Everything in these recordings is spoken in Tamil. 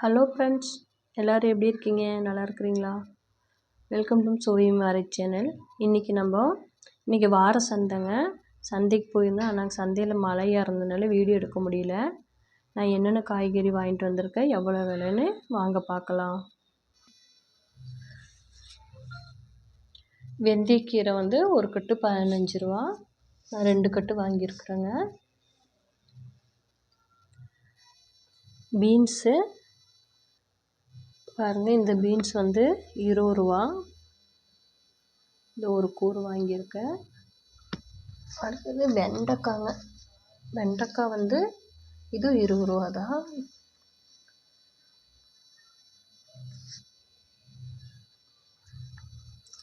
ஹலோ ஃப்ரெண்ட்ஸ் எல்லோரும் எப்படி இருக்கீங்க? நல்லா இருக்கிறீங்களா? வெல்கம் டு சோவி மேரேஜ் சேனல் இன்றைக்கி நம்ம இன்றைக்கி வார சந்தைங்க. சந்தைக்கு போயிருந்தேன் ஆனால் சந்தையில் மழையாக இருந்ததுனால வீடியோ எடுக்க முடியல. நான் என்னென்ன காய்கறி வாங்கிட்டு வந்திருக்கேன்? எவ்வளோ விலைன்னு வாங்க பார்க்கலாம். வெந்தயக்கீரை வந்து ஒரு கட்டு பதினஞ்சு ரூபா. நான் ரெண்டு கட்டு வாங்கியிருக்குறேங்க. பீன்ஸு பாருங்கள் இந்த பீன்ஸ் வந்து இருபது ரூபா இந்த ஒரு கூறு வாங்கியிருக்கேன். அடுத்தது வெண்டைக்காங்க. வெண்டைக்காய் வந்து இது இருபது ரூபா தான்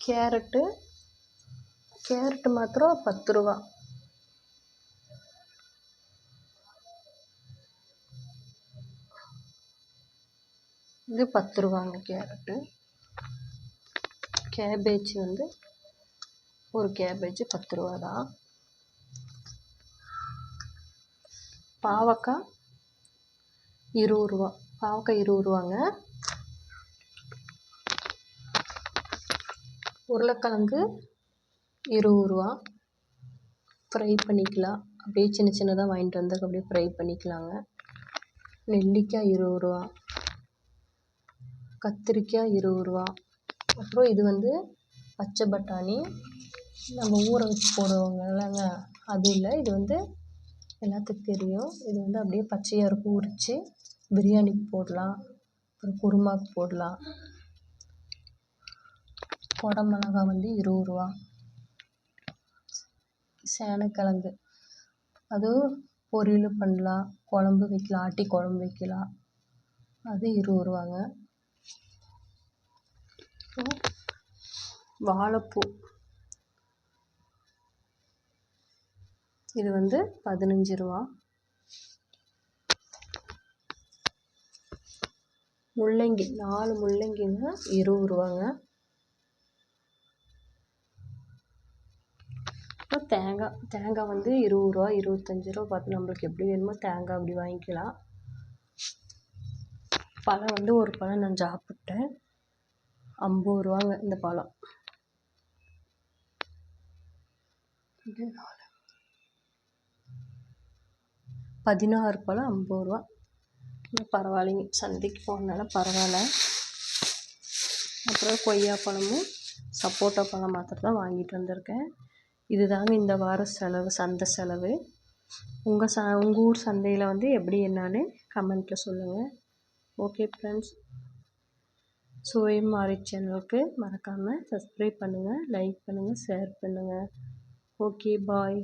கேரட்டு. கேரட்டு மாத்திரம் பத்து ரூபா இது பத்து ரூபாங்க கேரட்டு. கேபேஜ் வந்து ஒரு கேபேஜ் பத்து ரூபா தான் பாவக்காய் இருபது ரூபா பாவக்காய் இருபது ரூபாங்க உருளைக்கிழங்கு இருபது ரூபா ஃப்ரை பண்ணிக்கலாம். அப்படியே சின்ன சின்னதாக வாங்கிட்டு வந்து அப்படியே ஃப்ரை பண்ணிக்கலாங்க. நெல்லிக்காய் இருபது ரூபா கத்திரிக்காய் இருபது ரூபா. அப்புறம் இது வந்து பச்சை பட்டாணி. நம்ம ஊற வச்சு போடுவாங்கல்லங்க அது இல்லை. இது வந்து எல்லாத்துக்கும் தெரியும். இது வந்து அப்படியே பச்சையாக இருக்கும். உரித்து பிரியாணிக்கு போடலாம். அப்புறம் குருமாவுக்கு போடலாம். குடமிளகா வந்து இருபது ரூபா. சேனக்கிழங்கு. அதுவும் பொரியல் பண்ணலாம். குழம்பு வைக்கலாம். ஆட்டி குழம்பு வைக்கலாம். அது இருபது ரூபாங்க. அப்புறம் வாழைப்பூ. இது வந்து பதினஞ்சு ரூபா. முள்ளங்கி நாலு முள்ளங்கிங்க இருபது ரூபாங்க. அப்புறம் தேங்காய் தேங்காய் வந்து இருபது ரூபா இருபத்தஞ்சி ரூபா. பார்த்து நம்மளுக்கு எப்படி வேணுமோ தேங்காய் அப்படி வாங்கிக்கலாம். பழம் வந்து ஒரு பழம் நான் சாப்பிட்டேன். ஐம்பது ரூபாங்க இந்த பழம் பதினாறு பழம் ஐம்பது ரூபா. பரவாயில்லைங்க. சந்தைக்கு போனதுனால பரவாயில்ல. அப்புறம் கொய்யா பழமும் சப்போட்டா பழம் மாத்திரம் தான் வாங்கிட்டு வந்திருக்கேன். இது தாங்க இந்த வார செலவு சந்தை செலவு. உங்கள் ச உங்கள் ஊர் சந்தையில் வந்து எப்படி என்னான்னு கமெண்ட்டில் சொல்லுங்கள் ஓகே ஃப்ரெண்ட்ஸ். சுவைமாரி சேனலுக்கு மறக்காமல் சப்ஸ்கிரைப் பண்ணுங்கள் லைக் பண்ணுங்கள் ஷேர் பண்ணுங்கள் ஓகே பாய்